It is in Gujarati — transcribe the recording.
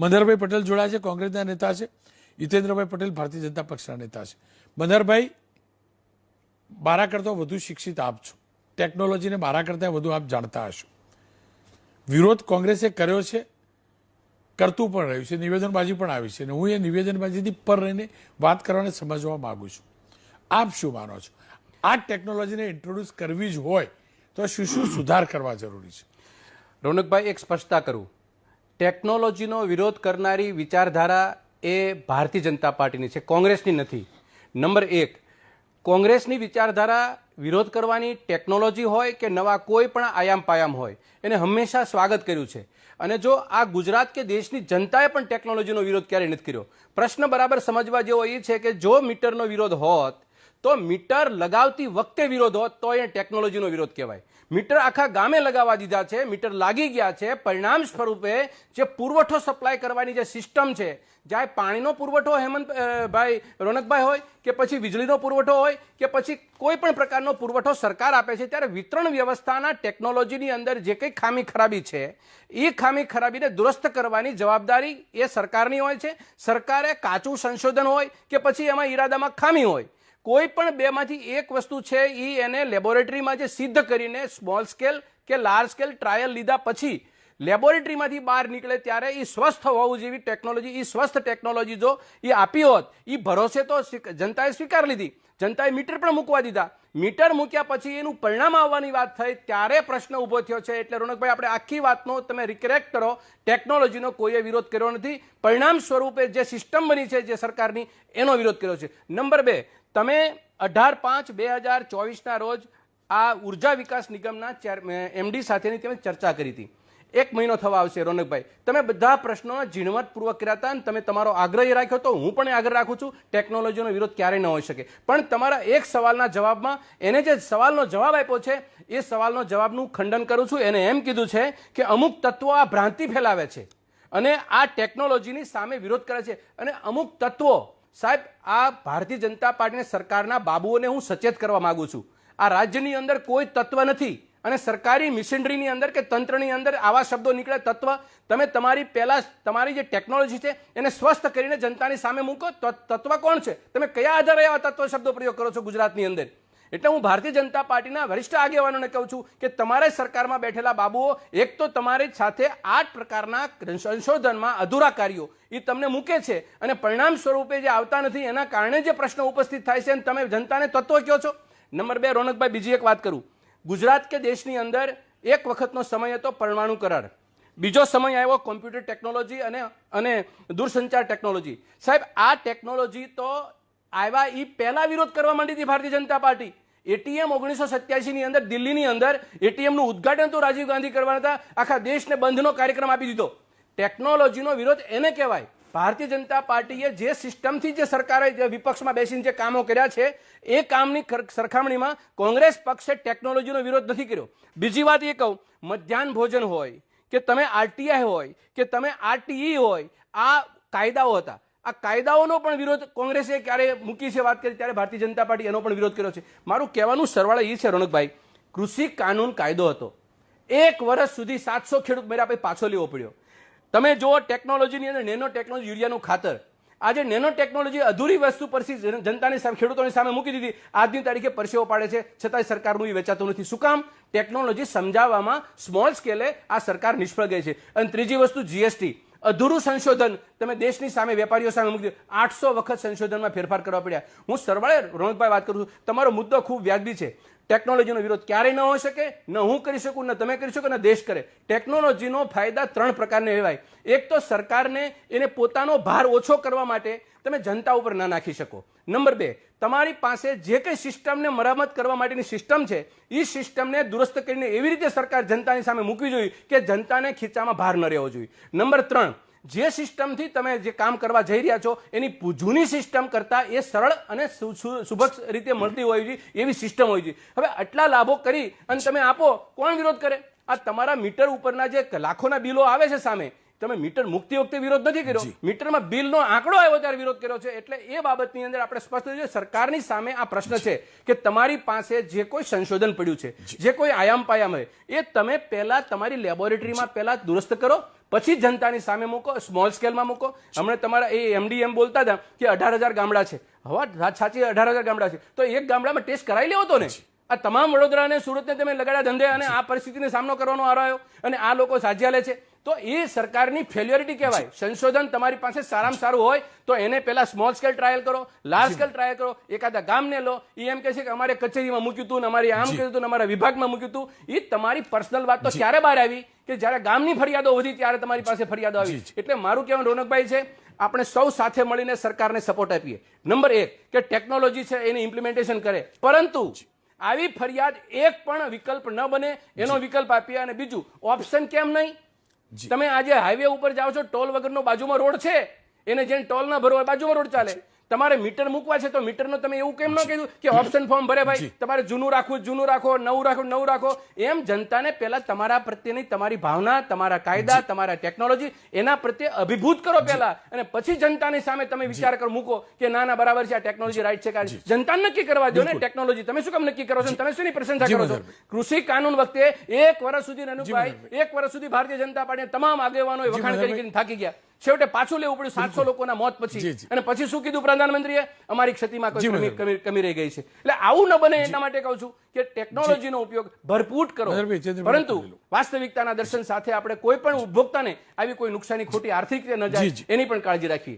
મનહરભાઈ પટેલ જોડાયા છે, કોંગ્રેસના નેતા છે, હિતેન્દ્રભાઈ પટેલ ભારતીય જનતા પક્ષના નેતા છે. મનહરભાઈ મારા કરતાં વધુ શિક્ષિત આપ છો. ટેકનોલોજીને મારા કરતાં વધુ આપ જાણતા હશો. વિરોધ કોંગ્રેસે કર્યો છે, કરતું પણ રહ્યું છે, નિવેદનબાજી પણ આવી છે. અને હું એ નિવેદનબાજીથી પર રહીને વાત કરવાને સમજવા માંગુ છું. આપ શું માનો છો? આ ટેકનોલોજીને ઇન્ટ્રોડ્યુસ કરવી જ હોય તો શું શું સુધાર કરવા જરૂરી છે? રોનકભાઈ, એક સ્પષ્ટતા કરું. ટેકનોલોજીનો વિરોધ કરનારી વિચારધારા એ ભારતીય જનતા પાર્ટીની છે, કોંગ્રેસની નથી. નંબર એક, કોંગ્રેસની વિચારધારા વિરોધ કરવાની ટેકનોલોજી હોય કે નવા કોઈ પણ આયામ પાયામ હોય, એને હંમેશા સ્વાગત કર્યું છે. અને જો આ ગુજરાત કે દેશની જનતાએ પણ ટેકનોલોજીનો વિરોધ ક્યારેય નથી કર્યો? પ્રશ્ન બરાબર સમજવા જેવો એ છે કે જો મીટરનો વિરોધ હોત, તો મીટર લગાવતી વખતે વિરોધ હોત, તો એ ટેકનોલોજીનો વિરોધ કહેવાય. મીટર આખા ગામે લગાવવા દીધા છે, મીટર લાગી ગયા છે. પરિણામ સ્વરૂપે જે પુરવઠો સપ્લાય કરવાની જે સિસ્ટમ છે, જાય પાણીનો પુરવઠો હેમંતભાઈ રોનકભાઈ હોય કે પછી વીજળીનો પુરવઠો હોય કે પછી કોઈ પણ પ્રકારનો પુરવઠો સરકાર આપે છે, ત્યારે વિતરણ વ્યવસ્થાના ટેકનોલોજીની અંદર જે કંઈ ખામી ખરાબી છે, એ ખામી ખરાબીને દુરસ્ત કરવાની જવાબદારી એ સરકારની હોય છે. સરકારે કાચું સંશોધન હોય કે પછી એમાં ઈરાદામાં ખામી હોય કોઈ પણ બેમાંથી એક વસ્તુ છે એ એને લેબોરેટરીમાં જે સિદ્ધ કરીને સ્મોલ સ્કેલ કે લાર્જ સ્કેલ ટ્રાયલ લીધા પછી લેબોરેટરીમાંથી બહાર નીકળે ત્યારે એ સ્વસ્થ હોવું જેવી ટેકનોલોજી એ સ્વસ્થ ટેકનોલોજી જો એ આપી હોત એ ભરોસે તો જનતાએ સ્વીકાર લીધી. જનતાએ મીટર પણ મૂકવા દીધા. મીટર મૂક્યા પછી એનું પરિણામ આવવાની વાત થઈ, ત્યારે પ્રશ્ન ઊભો થયો છે. એટલે રોનકભાઈ, આપણે આખી વાતનો તમે રિકરેક્ટ કરો. ટેકનોલોજીનો કોઈએ વિરોધ કર્યો નથી. પરિણામ સ્વરૂપે જે સિસ્ટમ બની છે, જે સરકારની, એનો વિરોધ કર્યો છે. નંબર બે તમે અઢાર પાંચ બે હજાર ચોવીસના રોજ આ ઊર્જા વિકાસ નિગમના એમડી સાથેની તમે ચર્ચા કરી હતી. એક મહિનો થવા આવશે, રોનકભાઈ. તમે બધા પ્રશ્નો ઝીણવટપૂર્વક કર્યા હતા અને તમે તમારો આગ્રહ રાખ્યો તો હું પણ આગ્રહ રાખું છું, ટેકનોલોજીનો વિરોધ ક્યારેય ન હોઈ શકે. પણ તમારા એક સવાલના જવાબમાં એને જે સવાલનો જવાબ આપ્યો છે, એ સવાલનો જવાબનું ખંડન કરું છું. એને એમ કીધું છે કે અમુક તત્વો આ ભ્રાંતિ ફેલાવે છે અને આ ટેકનોલોજીની સામે વિરોધ કરે છે અને અમુક તત્વો સાહેબ, આ ભારતીય જનતા પાર્ટીની સરકારના બાબુઓને હું સચેત કરવા માંગુ છું. આ રાજ્યની અંદર કોઈ તત્વ નથી અને સરકારી મિશનરીની અંદર કે તંત્રની અંદર આવા શબ્દો નીકળે તત્વ, તમે તમારી પહેલાં તમારી જે ટેકનોલોજી છે એને સ્વસ્થ કરીને જનતાની સામે મૂકો. તત્વ કોણ છે? તમે કયા આધારે આવા તત્વ શબ્દો પ્રયોગ કરો છો ગુજરાતની અંદર? એટલે હું ભારતીય જનતા પાર્ટીના વરિષ્ઠ આગેવાનોને કહું છું કે તમારે સરકારમાં બેઠેલા બાબુઓ, એક તો તમારી સાથે આઠ પ્રકારના સંશોધનમાં અધૂરા કાર્યો, એ તમને મૂકે છે અને પરિણામ સ્વરૂપે જે આવતા નથી, એના કારણે જે પ્રશ્ન ઉપસ્થિત થાય છે તમે જનતાને તત્વો કહો છો. નંબર બે, રોનકભાઈ, બીજી એક વાત કરું. ગુજરાત કે દેશની અંદર એક વખતનો સમય હતો પરમાણુ કરાર. બીજો સમય આવ્યો કોમ્પ્યુટર ટેકનોલોજી અને અને દૂરસંચાર ટેકનોલોજી. સાહેબ, આ ટેકનોલોજી તો આવ્યા એ પહેલા વિરોધ કરવા માંડી હતી ભારતીય જનતા પાર્ટી. એટીએમ ઓગણીસો સત્યાસીની અંદર, દિલ્હીની અંદર એટીએમનું ઉદઘાટન તો રાજીવ ગાંધી કરવાના હતા. આખા દેશને બંધનો કાર્યક્રમ આપી દીધો. ટેકનોલોજીનો વિરોધ એને કહેવાય. ભારતીય જનતા પાર્ટીએ જે સિસ્ટમથી જે સરકારે જે વિપક્ષમાં બેસીને જે કામો કર્યા છે, એ કામની સરખામણીમાં કોંગ્રેસ પક્ષે ટેકનોલોજીનો વિરોધ નથી કર્યો. બીજી વાત એ કહું, મધ્યાહન ભોજન હોય, કે તમે આરટીઆઈ હોય, કે તમે આરટીઈ હોય, આ કાયદાઓ હતા. આ કાયદાઓનો પણ વિરોધ કોંગ્રેસે ક્યારે મૂકી છે વાત કરી, ત્યારે ભારતીય જનતા પાર્ટી એનો પણ વિરોધ કર્યો છે. મારું કહેવાનું સરવાળે એ છે, રોનકભાઈ, કૃષિ કાનૂન કાયદો હતો. એક વર્ષ સુધી સાતસો ખેડૂત મર્યા, પછી પાછો લેવો પડ્યો. તમે જુઓ ટેકનોલોજીની અને નેનો ટેકનોલોજી યુરિયાનું ખાતર. આજે નેનો ટેકનોલોજી અધૂરી વસ્તુ પરથી જનતાની સામે, ખેડૂતોની સામે મૂકી દીધી. આજની તારીખે પરસેવો પાડે છે. છતાંય સરકારનું એ વેચાતું નથી. શું કામ? ટેકનોલોજી સમજાવવામાં સ્મોલ સ્કેલે આ સરકાર નિષ્ફળ ગઈ છે. અને ત્રીજી વસ્તુ જીએસટી અધૂરું સંશોધન. તમે દેશની સામે વેપારીઓ સામે મૂકી આઠસો વખત સંશોધનમાં ફેરફાર કરવા પડ્યા. હું સરવાળે રોનકભાઈ વાત કરું છું. તમારો મુદ્દો ખૂબ વ્યાજબી છે. ટેકનોલોજીનો વિરોધ ક્યારેય ન હોઈ શકે, ન હું કરી શકું, ન તમે કરી શકો, ન દેશ કરે. ટેકનોલોજીનો ફાયદા ત્રણ પ્રકારને લેવાય એક તો સરકારને એને પોતાનો ભાર ઓછો કરવા માટે તમે જનતા ઉપર ના નાખી શકો. નંબર બે, તમારી પાસે જે કંઈ સિસ્ટમને મરામત કરવા માટેની સિસ્ટમ છે એ સિસ્ટમને દુરસ્ત કરીને એવી રીતે સરકાર જનતાની સામે મૂકવી જોઈએ કે જનતાને ખીચામાં ભાર ન રહેવો જોઈએ. નંબર ત્રણ જે સિસ્ટમથી તમે જે કામ કરવા જઈ રહ્યા છો એની જૂની સિસ્ટમ કરતાં એ સરળ અને સુભક્ષ રીતે મળતી હોય છે એવી સિસ્ટમ હોય છે. હવે આટલા લાભો કરી અને તમે આપો કોણ વિરોધ કરે? આ તમારા મીટર ઉપરના જે લાખોના બિલો આવે છે સામે તમે મીટર મુક્તિ વખતે વિરોધ નથી કર્યો. મીટરમાં બિલનો આંકડો આવ્યો ત્યારે વિરોધ કર્યો છે. એટલે એ બાબતની અંદર આપણે સ્પષ્ટ છે સરકારની સામે આ પ્રશ્ન છે કે તમારી પાસે જે કોઈ સંશોધન પડ્યું છે જે. કોઈ આયામ પાયામ હોય એ તમે પહેલા તમારી લેબોરેટરીમાં પહેલા દુરસ્ત કરો પછી જનતાની સામે મૂકો સ્મોલ સ્કેલમાં મૂકો. હમણાં તમારા એ એમડી એમ બોલતા હતા કે અઢાર હજાર ગામડા છે. હવા વાત સાચી અઢાર હજાર ગામડા છે. તો એક ગામડામાં ટેસ્ટ કરાવી લેવો તો ને? આ તમામ વડોદરા અને સુરતને તમે લગાડ્યા ધંધે અને આ પરિસ્થિતિનો સામનો કરવાનો આરો અને આ લોકો સાજ્યા લે છે. તો એ સરકારની ફેલ્યોરિટી કહેવાય. સંશોધન તમારી પાસે સારામાં સારું હોય તો એને પહેલા સ્મોલ સ્કેલ ટ્રાયલ કરો લાર્જ સ્કેલ ટ્રાયલ કરો. એકાદા ગામને લો. એ એમ કહે છે કે અમારે કચેરીમાં મૂક્યું હતું ને અમારી આમ કર્યું હતું ને અમારા વિભાગમાં મૂક્યું હતું એ તમારી પર્સનલ વાત તો ક્યારે બહાર આવી? કે જ્યારે ગામની ફરિયાદો વધી ત્યારે તમારી પાસે ફરિયાદો આવી. એટલે મારું કહેવાનું રોનકભાઈ છે આપણે સૌ સાથે મળીને સરકારને સપોર્ટ આપીએ. નંબર એક કે ટેકનોલોજી છે એની ઇમ્પ્લિમેન્ટેશન કરે. પરંતુ આવી ફરિયાદ એક પણ વિકલ્પ ન બને એનો વિકલ્પ આપીએ અને બીજું ઓપ્શન કેમ નહીં? તમે આજે હાઈવે ઉપર જાઓ છો ટોલ વગરનો બાજુમાં રોડ છે એને જેને ટોલ ના ભરવા બાજુમાં રોડ ચાલે. તમારે મીટર મૂકવા છે તો મીટરનો તમે એવું કેમ ન કીધું કે ઓપ્શન ફોર્મ ભરે ભાઈ? તમારે જૂનું રાખવું જૂનું રાખો નવું રાખો નવું રાખો. એમ જનતાને પહેલા તમારા પ્રત્યેની તમારી ભાવના તમારા કાયદા તમારા ટેકનોલોજી એના પ્રત્યે અભિભૂત કરો પહેલા. અને પછી જનતાની સામે તમે વિચાર કરો મૂકો કે ના ના બરાબર છે આ ટેકનોલોજી રાઈટ છે કારણ જનતાને નક્કી કરવા દો ને ટેકનોલોજી તમે શું કામ નક્કી કરો છો? તમે શેની પ્રશંસા કરો છો? કૃષિ કાનૂન વખતે એક વર્ષ સુધી રનુભાઈ એક વર્ષ સુધી ભારતીય જનતા પાર્ટીના તમામ આગેવાનોએ વખાણ કરી થાકી ગયા. છેવટે પાછું લેવું પડ્યું સાતસો લોકોના મોત પછી. અને પછી શું કીધું પ્રધાનમંત્રીએ? અમારી ક્ષતિમાં કોઈ કમી રહી ગઈ છે. એટલે આવું ન બને એટલા માટે કહું છું કે ટેકનોલોજીનો ઉપયોગ ભરપૂર કરો. પરંતુ વાસ્તવિકતાના દર્શન સાથે આપણે કોઈ પણ ઉપભોક્તાને આવી કોઈ નુકસાની ખોટી આર્થિક રીતે ન જાય એની પણ કાળજી રાખવી